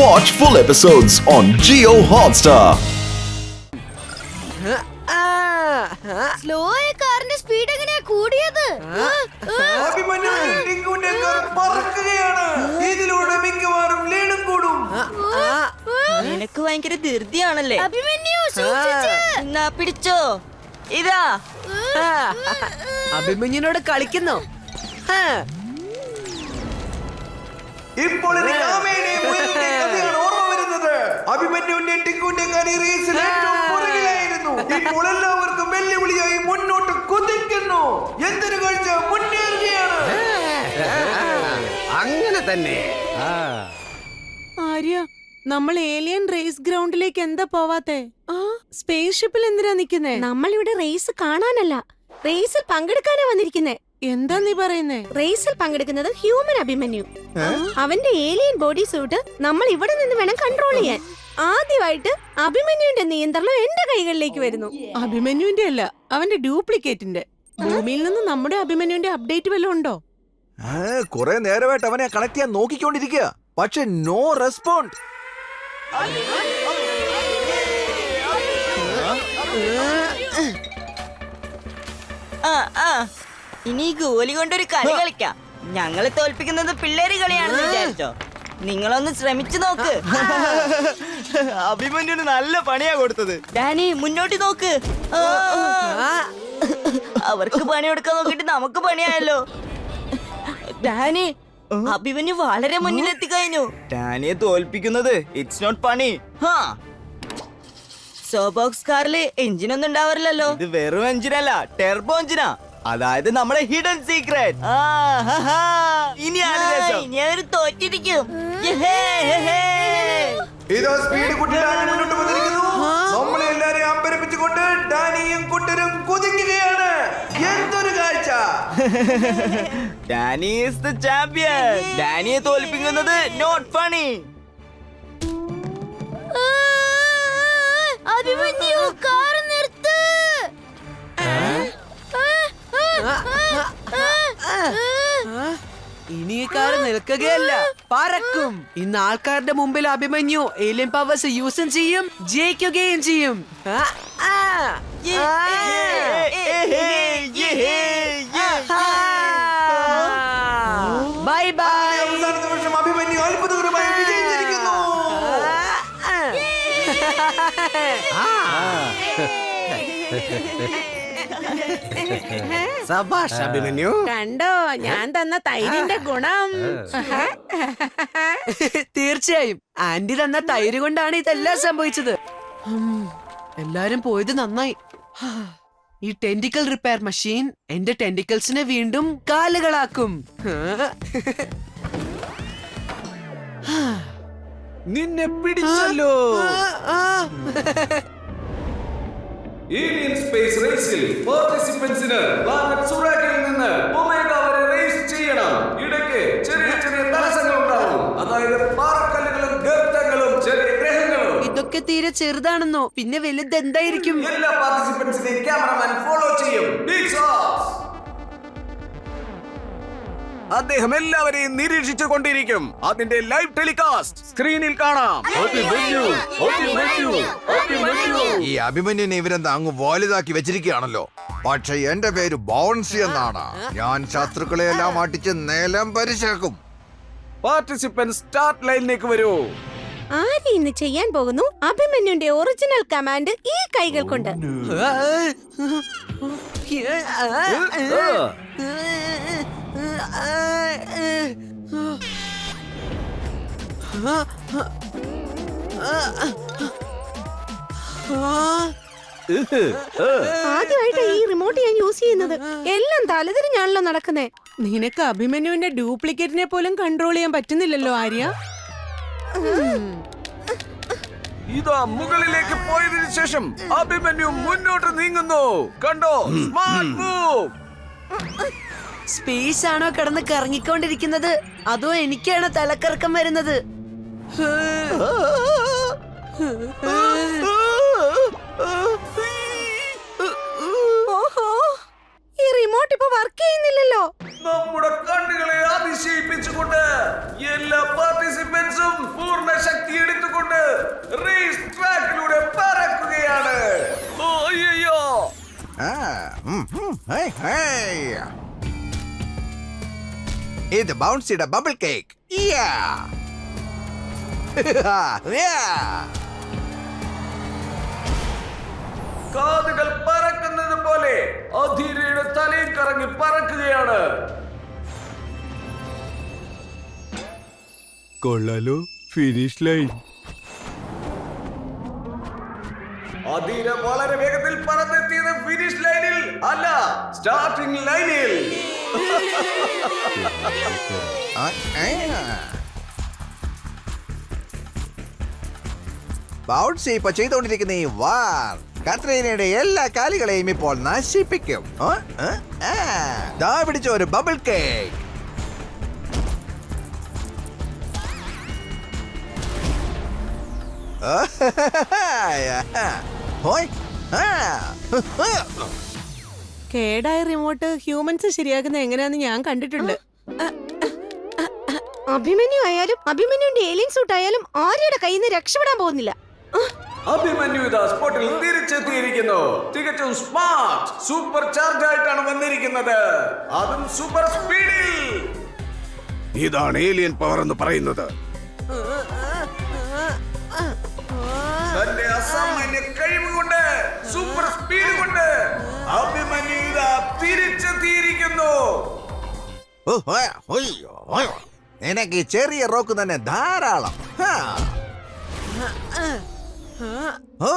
Watch full episodes on Geo Hotstar. Slow ആയ കാറിന്റെ speed എങ്ങനെയാ കൂടിയത്? പറക്കുകയാണ്. ഇതിലൂടെ മിക്കവാറും ലീഡും കൂടും. നിനക്ക് ഭയങ്കര ധൃതിയാണല്ലേ? അഭിമന്യു സൂക്ഷിച്ച്. എന്നാ പിടിച്ചോ. ഇതാ. അഭിമന്യനോട് കളിക്കുന്നു? ഇപ്പോൾ എനിക്ക് ആമയുടെയും മുയലിന്റെയും കഥയാണ് ഓർമ്മ വരുന്നത് കാർ ഈ റേസിൽ ഏറ്റവും പുറകിലായിരുന്നു. ഇപ്പോൾ എല്ലാവർക്കും വെല്ലുവിളിയായി മുന്നോട്ട് കുതിക്കുന്നു. എന്തൊരു കാഴ്ച മുന്നേറുകയാണ്? അങ്ങനെ തന്നെ. ആര്യ നമ്മൾ ഏലിയൻ റേസ് ഗ്രൗണ്ടിലേക്ക് എന്താ പോവാത്തെ? ആ സ്പേസ് ഷിപ്പിൽ എന്തിനാ നിക്കുന്നേ? നമ്മളിവിടെ റേസ് കാണാനല്ല. റേസിൽ പങ്കെടുക്കാനാ വന്നിരിക്കുന്നേ. എന്താ നീ പറയുന്നേ? റേസിൽ പങ്കെടുക്കുന്നത് ഹ്യൂമൻ അഭിമന്യു. അവന്റെ ഏലിയൻ ബോഡി സൂട്ട് നമ്മൾ ഇവിടെ നിന്ന് വേണം കൺട്രോൾ ചെയ്യാൻ. ആദ്യമായിട്ട് അഭിമന്യുവിന്റെ നിയന്ത്രണം എന്റെ കൈകളിലേക്ക് വരുന്നു. അഭിമന്യുവിന്റെ അല്ല അവന്റെ ഡ്യൂപ്ലിക്കേറ്റിന്റെ. ഭൂമിയിൽ നിന്ന് നമ്മുടെ അഭിമന്യുവിന്റെ അപ്ഡേറ്റ് വല്ലതും ഉണ്ടോ? കുറെ നേരമായിട്ട് അവനെ കണക്ട് ചെയ്യാൻ നോക്കിക്കൊണ്ടിരിക്കുക പക്ഷെ നോ റെസ്പോണ്ട് ആ ആ. ഇനി ഗോലി കൊണ്ടൊരു കളി കളിക്കാം. ഞങ്ങളെ തോൽപ്പിക്കുന്നത് പിള്ളേര് കളിയാണെന്ന് വിചാരിച്ചോ. നിങ്ങളൊന്ന് ശ്രമിച്ചു നോക്ക്. അഭിമന്യുന് നല്ല പണിയാ കൊടുത്തത്. ഡാനി മുന്നോട്ട് നോക്ക്. അവർക്ക് പണി കൊടുക്കാൻ നോക്കിട്ട് നമുക്ക് പണിയായല്ലോ. ഡാനി അഭിമന്യു വളരെ മുന്നിലെത്തി കഴിഞ്ഞു ഡാനിയെ തോൽപ്പിക്കുന്നത് ഇറ്റ്സ് നോട്ട് പണി ഹാ സോബോക്സ് കാറിൽ എഞ്ചിനൊന്നും ഉണ്ടാവാറില്ലല്ലോ. ഇത് വെറും എഞ്ചിനല്ല ടെർബോ എഞ്ചിനാ അതായത് നമ്മുടെ ഹിഡൻ സീക്രട്ട് ഇനി ഇനി അവർ തോറ്റിരിക്കും. ഇതോ സ്പീഡ് കുട്ടി ഡാനി മുന്നോട്ട് വന്നിരിക്കുന്നു. നമ്മളെ എല്ലാരെയും അമ്പരപ്പിച്ചുകൊണ്ട് ഡാനിയും കുട്ടരും കുതിക്കുകയാണ്. എന്തൊരു കാഴ്ച. ഡാനി ഈസ് ദ ചാമ്പ്യൻ ഡാനിയെ തോൽപ്പിക്കുന്നത് നോട്ട് ഫണി കാർ നിൽക്കുകയല്ല പറക്കും. ഇന്ന് ആൾക്കാരുടെ മുമ്പിൽ അഭിമന്യു ഏലിയൻ പവേഴ്സ് യൂസും ചെയ്യും ജയിക്കുകയും ചെയ്യും. ആ, ആ, യേ, ആ. Yay, yay, yay. Bye bye. അവസാനത്തെ വർഷം അഭിമന്യു അത്ഭുതകരമായി വിജയിച്ചിരിക്കുന്നു. സബാഷ് അഭിമന്യു കണ്ടോ? ഞാൻ തന്ന തൈരിന്റെ ഗുണം. തീർച്ചയായും. ആന്റി തന്ന തൈര് കൊണ്ടാണ് ഇതെല്ലാം സംഭവിച്ചത്. എല്ലാരും പോയത് നന്നായി. ഈ ടെന്റിക്കൽ റിപ്പയർ മെഷീൻ എന്റെ ടെന്റിക്കൽസിനെ വീണ്ടും കാലുകളാക്കും. നിന്നെ പിടിച്ചല്ലോ. ആ. സ്പേസ് റേസിൽ പാർട്ടിസിപ്പൻസിന് പ്ലാനറ്റ് സുറാക്കിൽ നിന്ന് ഒമേഗ വരെ റേസ് ചെയ്യണം. ഇടയ്ക്ക് ചെറിയ ചെറിയ തടസ്സങ്ങൾ ഉണ്ടാവും. അതായത് പാറക്കല്ലുകളും ഗർത്തങ്ങളും ചെറിയ ഗ്രഹങ്ങളും. ഇതൊക്കെ തീരെ ചെറുതാണെന്നോ. പിന്നെ വലുത് എന്തായിരിക്കും? എല്ലാ പാർട്ടിസിപ്പൻസിനെയും ക്യാമറമാൻ ഫോളോ ചെയ്യും. അദ്ദേഹം എല്ലാവരെയും നിരീക്ഷിച്ചു കൊണ്ടിരിക്കും. അതിന്റെ ലൈവ് ടെലികാസ്റ്റ് സ്ക്രീനിൽ കാണാം. ഈ അഭിമന്യുനെ ഇവരെന്താ അങ്ങ് വലുതാക്കി വെച്ചിരിക്കുകയാണല്ലോ? പക്ഷെ എന്റെ പേര് ബോൺസി എന്നാണ്. ഞാൻ ശത്രുക്കളെ എല്ലാം അടിച്ച് നിലം പരിശേക്കും പാർട്ടിസിപ്പന്റ് സ്റ്റാർട്ട് ലൈനിലേക്ക് വരൂ. ആര് ഇന്ന് ചെയ്യാൻ പോകുന്നു? അഭിമന്യുന്റെ ഒറിജിനൽ കമാൻഡ് ഈ കൈകൾ കൊണ്ട്. ആദ്യമായിട്ട് ഈ റിമോട്ട് ഞാൻ യൂസ് ചെയ്യുന്നത്. എല്ലാം തലതിരിഞ്ഞാണല്ലോ നടക്കുന്നേ. നിനക്ക് അഭിമന്യുവിന്റെ ഡ്യൂപ്ലിക്കേറ്റിനെ പോലും കൺട്രോൾ ചെയ്യാൻ പറ്റുന്നില്ലല്ലോ ആര്യ. ഇതാ മുകളിലേക്ക് പോയതിനു ശേഷം അഭിമന്യു മുന്നോട്ട് നീങ്ങുന്നു. കണ്ടോ? സ്മാർട്ട് മൂവ് സ്പേസ് ആണോ കിടന്ന് കറങ്ങിക്കൊണ്ടിരിക്കുന്നത്? അതോ എനിക്കാണ് തലക്കറക്കം വരുന്നത്? ഈ റിമോട്ട് ഇപ്പൊ വർക്ക് ചെയ്യുന്നില്ലല്ലോ. നമ്മുടെ കണ്ണുകളെ അതിശയിപ്പിച്ചുകൊണ്ട് എല്ലാ പാർട്ടിസിപ്പൻസും പൂർണ ശക്തി എടുത്തുകൊണ്ട് റേസ് ട്രാക്കിലൂടെ പറക്കുകയാണ്. ഓ അയ്യോ ആ ഹേ ഹേ ഇത് ബൗൺസിയുടെ ബബിൾ കേക്ക്. കാതുകൾ പറക്കുന്നത് പോലെ അധീരയുടെ തലയിൽ കറങ്ങി പറക്കുകയാണ്. കൊള്ളാലോ ഫിനിഷ് ലൈൻ അധീര വളരെ വേഗത്തിൽ പറന്നെത്തിയത് ഫിനിഷ് ലൈനിൽ അല്ല സ്റ്റാർട്ടിംഗ് ലൈനിൽ ബൗൺസി ഇപ്പൊ ചെയ്തുകൊണ്ടിരിക്കുന്ന ഈ വാർ കത്രീനയുടെ എല്ലാ കാലുകളെയും ഇപ്പോൾ നശിപ്പിക്കും. ദാ പിടിച്ച ഒരു ബബിൾ കേക്ക്. കേടായ റിമോട്ട് ഹ്യൂമൻസ് ശരിയാക്കുന്ന എങ്ങനെയാന്ന് ഞാൻ കണ്ടിട്ടുണ്ട്. അഭിമന്യു ആയാലും അഭിമന്യുന്റെ ഏലിയൻ സൂട്ട് ആയാലും ആര്യയുടെ കയ്യിൽ നിന്ന് രക്ഷപ്പെടാൻ പോകുന്നില്ല. അഭിമന്യു ഇതാ സ്പോട്ടിൽ തിരിച്ചെത്തിയിരിക്കുന്നു. തികച്ചും സ്മാർട്ട് സൂപ്പർ ചാർജ് ആയിട്ടാണ് വന്നിരിക്കുന്നത്. അതും സൂപ്പർ സ്പീഡിൽ ഇതാണ് ഏലിയൻ പവർ എന്ന് പറയുന്നത്. തന്റെ അസാമാന്യ കഴിവ് കൊണ്ട് സൂപ്പർ സ്പീഡ് കൊണ്ട് അഭിമന്യു ഇതാ തിരിച്ചെത്തിയിരിക്കുന്നു. ഓ, ഹോയ്, ഹോയ്, ഹോയ്. നിനക്ക് ഈ ചെറിയ റോക്ക് തന്നെ ധാരാളം. ഓ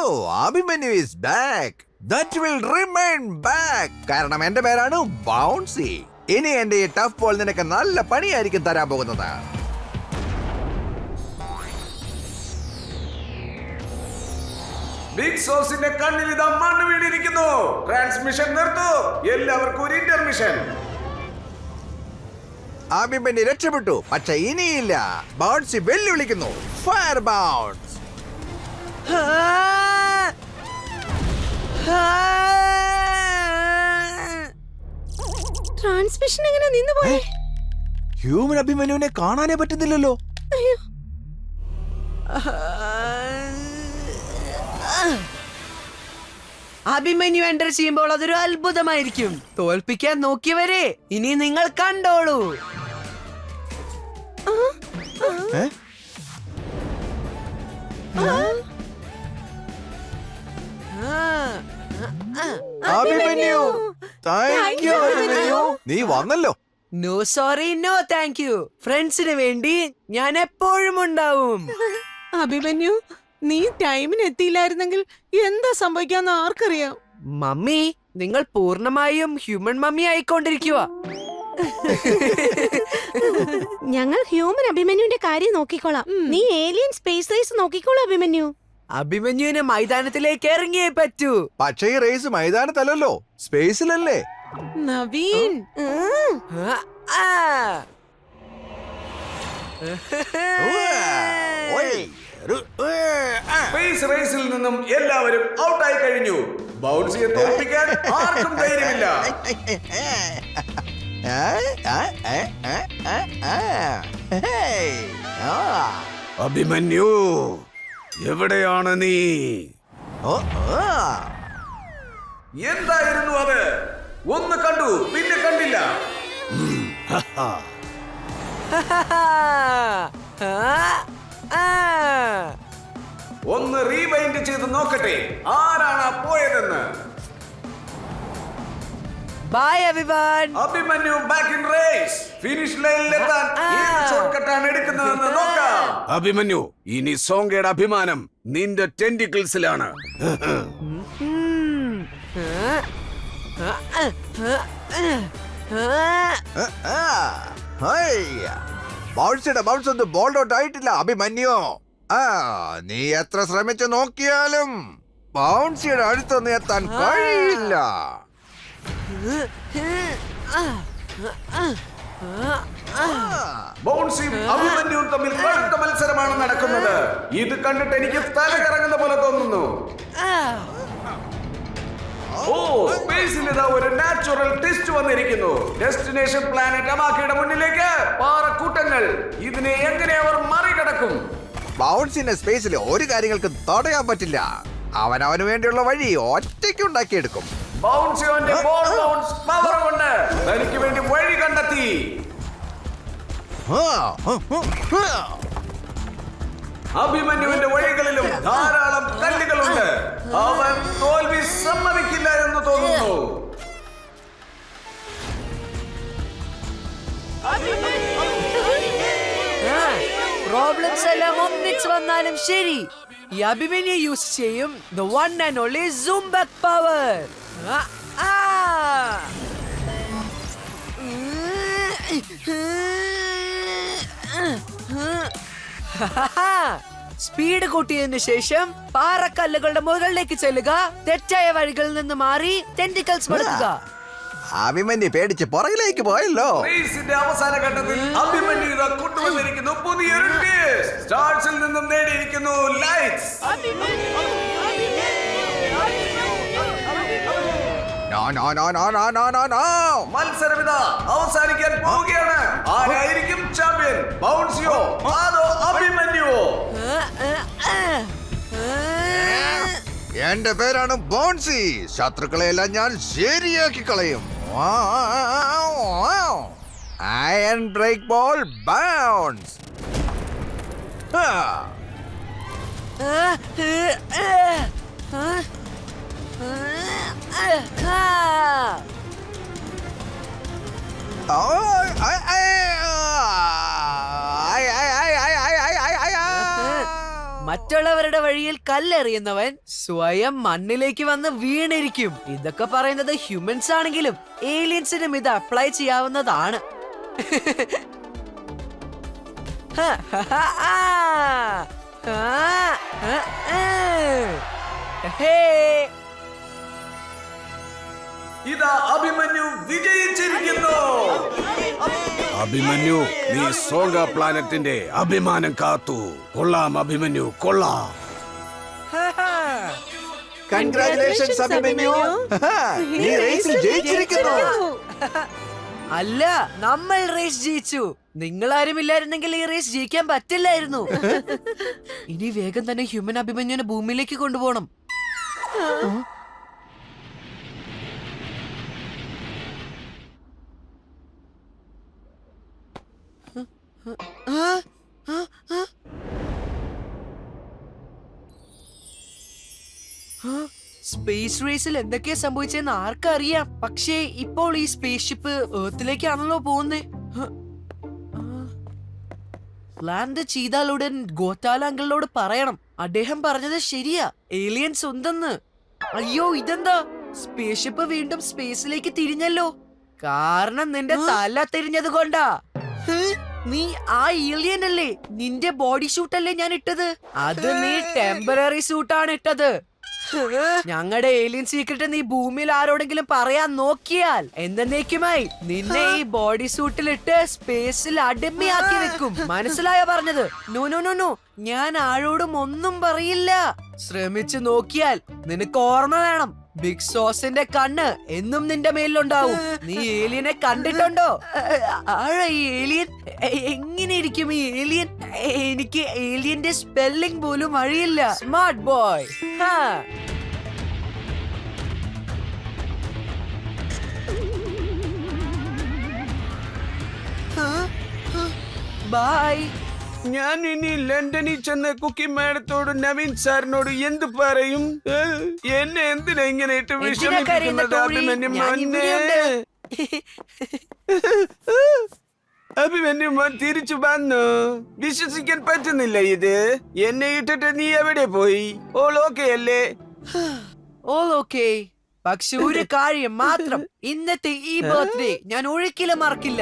Abhimanyu is back that will remain back കാരണം എന്റെ പേരാണ് ബൗൺസി ഇനി എന്റെ ഈ ടഫ് ബോൾ നിനക്ക് നല്ല പണിയായിരിക്കും തരാൻ പോകുന്നത്. ബിഗ് സോസിന്റെ കണ്ണിൽ ഇതാ മണ്ണ് വീണിരിക്കുന്നു. ട്രാൻസ്മിഷൻ നിർത്തു. എല്ലാവർക്കും ഒരു ഇന്റർമിഷൻ അഭിമന്യു രക്ഷപ്പെട്ടു പക്ഷെ ഇനിയില്ല. ബൗൺസി വെല്ലുവിളിക്കുന്നു. ഫയർ ബൗൺസ് ട്രാൻസ്മിഷൻ എങ്ങനെ നിന്നു പോയി ഹ്യൂമൻ അഭിമന്യുവിനെ കാണാനേ പറ്റുന്നില്ലല്ലോ. അഭിമന്യു എന്റർ ചെയ്യുമ്പോൾ അതൊരു അത്ഭുതമായിരിക്കും. തോൽപ്പിക്കാൻ നോക്കിയവരെ ഇനി നിങ്ങൾ കണ്ടോളൂ. ഏ? അഭിമന്യു താങ്ക് യു അഭിമന്യു നീ വന്നല്ലോ. No sorry no thank you ഫ്രണ്ട്സിന് വേണ്ടി ഞാൻ എപ്പോഴും ഉണ്ടാവും. അഭിമന്യു നീ ടൈമിന് എത്തിയില്ലായിരുന്നെങ്കിൽ എന്താ സംഭവിക്കാന്ന് ആർക്കറിയാം? മമ്മി നിങ്ങൾ പൂർണമായും ഹ്യൂമൻ മമ്മി ആയിക്കൊണ്ടിരിക്കുക ഞങ്ങൾ ഹ്യൂമൻ അഭിമന്യുവിന്റെ കാര്യം നോക്കിക്കോളാം. നീ ഏലിയൻ സ്പേസ് റേസ് നോക്കിക്കോളൂ അഭിമന്യു. അഭിമന്യുവിന് മൈതാനത്തിലേക്ക് ഇറങ്ങിയേ പറ്റൂ. പക്ഷേ ഈ റേസ് മൈതാനത്തല്ലല്ലോ. സ്പേസിലല്ലേ നവീൻ. ആ. സ്പേസ് റേസിൽ നിന്നും എല്ലാവരും ഔട്ടായി കഴിഞ്ഞു. ബൗൺസിയെ തോൽപ്പിക്കാൻ ആർക്കും ധൈര്യമില്ല. അഭിമന്യു എവിടെയാണ് നീ. എന്തായിരുന്നു അത്? ഒന്ന് കണ്ടു പിന്നെ കണ്ടില്ല. ആ. ഒന്ന് റീവൈൻഡ് ചെയ്ത് നോക്കട്ടെ ആരാണ് പോയതെന്ന് bye everyone Abhimanyu back in race finish ലൈനിലെത്താൻ ഏത് ഷോർട്ട് കട്ടാണ് എടുക്കുന്നതെന്ന് നോക്കാം അഭിമന്യു ഇനി സോങ്കയുടെ അഭിമാനം നിന്റെ ടെൻഡിക്കിൾസിലാണ്. ഹേയ്. ബൗൺസിയുടെ ബൗൺസ് ഒന്നും ബോൾഡ് ഔട്ട് ആയിട്ടില്ല അഭിമന്യോ. ആ നീ എത്ര ശ്രമിച്ചു നോക്കിയാലും ബൗൺസിയുടെ അടുത്തൊന്നും എത്താൻ കഴിയില്ല. ബൗൺസിയും അഭിമന്യുവും തമ്മിൽ കടുത്ത മത്സരമാണ് നടക്കുന്നത്. ഇത് കണ്ടിട്ട് എനിക്ക് തല കറങ്ങുന്ന പോലെ തോന്നുന്നു. ഓ സ്പേസിൽ ഇതാ ഒരു നാച്ചുറൽ ടെസ്റ്റ് വന്നിരിക്കുന്നു. ഡെസ്റ്റിനേഷൻ പ്ലാനറ്റ് അമാക്കിയുടെ മുന്നിലേക്ക്. പാറക്കൂട്ടങ്ങൾ. ഇതിനെ എങ്ങനെ അവർ മറികടക്കും? ബൗൺസിന്റെ സ്പേസിൽ ഒരു കാര്യങ്ങൾക്കും തടയാൻ പറ്റില്ല. അവൻ അവന് വേണ്ടിയുള്ള വഴി ഒറ്റയ്ക്ക് ഉണ്ടാക്കിയെടുക്കും ബൗൺസിയോന്റെ ബോൾ ബൗൺസ് പവർ കൊണ്ട്. തനിക്ക് വേണ്ടി വഴി കണ്ടെത്തി. ആ, ആ, ആ, ആ. അഭിമന്യുവിന്റെ വഴികളിലും ധാരാളം കല്ലുകളുണ്ട്. അവൻ തോൽവി സമ്മതിക്കില്ല എന്ന് തോന്നുന്നു. പ്രോബ്ലംസ് എല്ലാം ഒന്നിച്ച് വന്നാലും ശരി. ഈ അഭിമന്യു യൂസ് ചെയ്യും the one and only zoom back power speed കൂട്ടിയതിനു ശേഷം പാറക്കല്ലുകളുടെ മുകളിലേക്ക് ചെല്ലുക. തെറ്റായ വഴികളിൽ നിന്ന് മാറി ടെന്റിക്കൽസ് മടക്കുക. അഭിമന്യു പേടിച്ച് പുറകിലേക്ക് പോയല്ലോ. റേസിന്റെ അവസാന ഘട്ടത്തിൽ അഭിമന്യു ഇതാ കൊണ്ടുവന്നിരിക്കുന്നു. പുതിയൊരു. സ്റ്റാർസിൽ നിന്നും നേടിയിരിക്കുന്നു ലൈറ്റ്സ് മത്സരം ഇതാ അവസാനിക്കാൻ പോവുകയാണ്. ആരായിരിക്കും ചാമ്പ്യൻ ബൗൺസിയോ അതോ അഭിമന്യുവോ? എന്റെ പേരാണ് ബോൺസി. ശത്രുക്കളെ എല്ലാം ഞാൻ ശരിയാക്കി കളയും. അയൺ ബ്രേക്ക് ബോൾ ബൗൺസ് മറ്റുള്ളവരുടെ വഴിയിൽ കല്ലെറിയുന്നവൻ സ്വയം മണ്ണിലേക്ക് വന്ന് വീണിരിക്കും ഇതൊക്കെ പറയുന്നത് ഹ്യൂമൻസ് ആണെങ്കിലും ഏലിയൻസിനും ഇത് അപ്ലൈ ചെയ്യാവുന്നതാണ് ഹ. ഇതാ അഭിമന്യു വിജയിച്ചിരിക്കുന്നു. അഭിമന്യു നീ സോങ്ക പ്ലാനറ്റിന്റെ അഭിമാനം കാത്തു. കൊള്ളാം അഭിമന്യു കൊള്ളാം. കൺഗ്രാറ്റുലേഷൻസ് അഭിമന്യു. നീ റേസിൽ ജയിച്ചിരിക്കുന്നു. അല്ല നമ്മൾ റേസ് ജയിച്ചു. നിങ്ങൾ ആരും ഇല്ലായിരുന്നെങ്കിൽ ഈ റേസ് ജയിക്കാൻ പറ്റില്ലായിരുന്നു. ഇനി വേഗം തന്നെ ഹ്യൂമൻ അഭിമന്യുവിനെ ഭൂമിയിലേക്ക് കൊണ്ടുപോകണം. സ്പേസ് റേസിൽ എന്തൊക്കെയാ സംഭവിച്ചെന്ന് ആർക്കറിയാം. പക്ഷേ ഇപ്പോൾ ഈ സ്പേസ് ഷിപ്പ് ഏർത്തിലേക്കാണല്ലോ പോകുന്നേ ലാൻഡ് ചെയ്താൽ ഉടൻ ഗോത്താല അങ്കിളിനോട് പറയണം. അദ്ദേഹം പറഞ്ഞത് ശരിയാ. ഏലിയൻസ് ഉണ്ടെന്ന്. അയ്യോ ഇതെന്താ? സ്പേസ് ഷിപ്പ് വീണ്ടും സ്പേസിലേക്ക് തിരിഞ്ഞല്ലോ. കാരണം നിന്റെ തല തിരിഞ്ഞത് കൊണ്ടാ? നീ ആ ഏലിയൻ അല്ലേ? നിന്റെ ബോഡി ഷൂട്ട് അല്ലേ ഞാൻ ഇട്ടത്? അത് നീ ടെമ്പററി സൂട്ടാണ് ഇട്ടത്. ഞങ്ങളുടെ ഏലിയൻ സീക്രട്ട് നീ ഭൂമിയിൽ ആരോടെങ്കിലും പറയാൻ നോക്കിയാൽ എന്നേക്കുമായി നിന്നെ ഈ ബോഡി സൂട്ടിലിട്ട് സ്പേസിൽ അടിമയാക്കി വെക്കും. മനസ്സിലായ പറഞ്ഞത്? No no. ഞാൻ ആരോടും ഒന്നും പറയില്ല. ശ്രമിച്ചു നോക്കിയാൽ നിനക്ക് ഓർമ്മ വേണം. ബിഗ് സോസിന്റെ കണ്ണ് എന്നും നിന്റെ മേലിലുണ്ടാവും. നീ ഏലിയനെ കണ്ടിട്ടുണ്ടോ? ഈ ഏലിയൻ? എങ്ങനെ ഇരിക്കും ഈ ഏലിയൻ? എനിക്ക് ഏലിയന്റെ സ്പെല്ലിംഗ് പോലും അറിയില്ല. സ്മാർട്ട് ബോയ് ബൈ ഞാൻ ഇനി ലണ്ടനിൽ ചെന്ന കുക്കി മാഡത്തോട് നവീൻ സാറിനോട് എന്ത് പറയും? എന്നെ എന്തിനാ ഇങ്ങനെ ഇട്ട് വിഷമിപ്പിക്കുന്നത്? ടോണി? അഭിമന്യു ഞാൻ മോനെ? ഇവിടെയുണ്ട്. അഭിമന്യു മോൻ തിരിച്ചു വന്നു. വിശ്വസിക്കാൻ പറ്റുന്നില്ല ഇത്. എന്നെ ഇട്ടിട്ട് നീ എവിടെ പോയി? ഓൾ ഓക്കെ അല്ലേ? All okay. പക്ഷെ ഒരു കാര്യം മാത്രം. ഇന്നത്തെ ഈ ബർത്ത്ഡേ ഞാൻ ഒരിക്കലും മറക്കില്ല.